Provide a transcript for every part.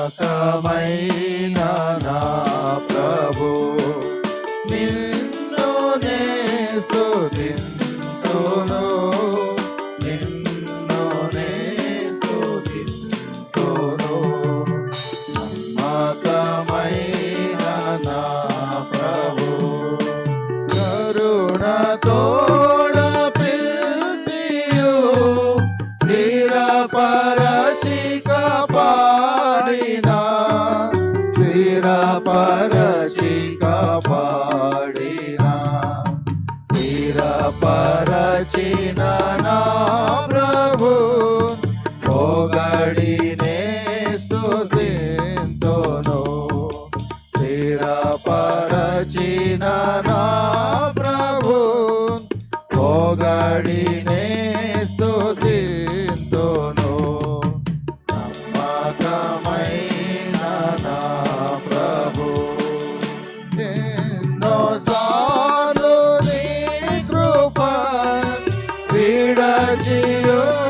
నమ్మకమైన నా ప్రభు. నిన్ను నే స్తుతింతును. నిన్ను నే స్తుతింతును. నమ్మకమైన నా ప్రభు. కరుణ తోడ పిల్చియు. స్థిరపరచిక పరచి కాపాడినా స్థిర పరచిన నా ప్రభు పొగడినే స్తుతింతును. స్థిర పరచిన నా ప్రభు పొగడినే Yeah.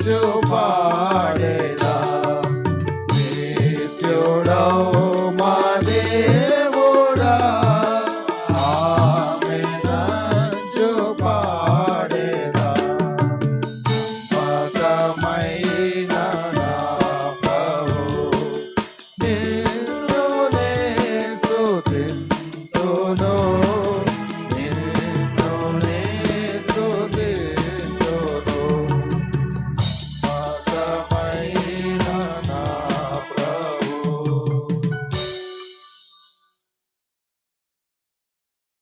स्तुत्यो पाडेदा नित्योडौ मा देवोडा आमेनजो पाडेदा मगमैना नापवो नित्योडौ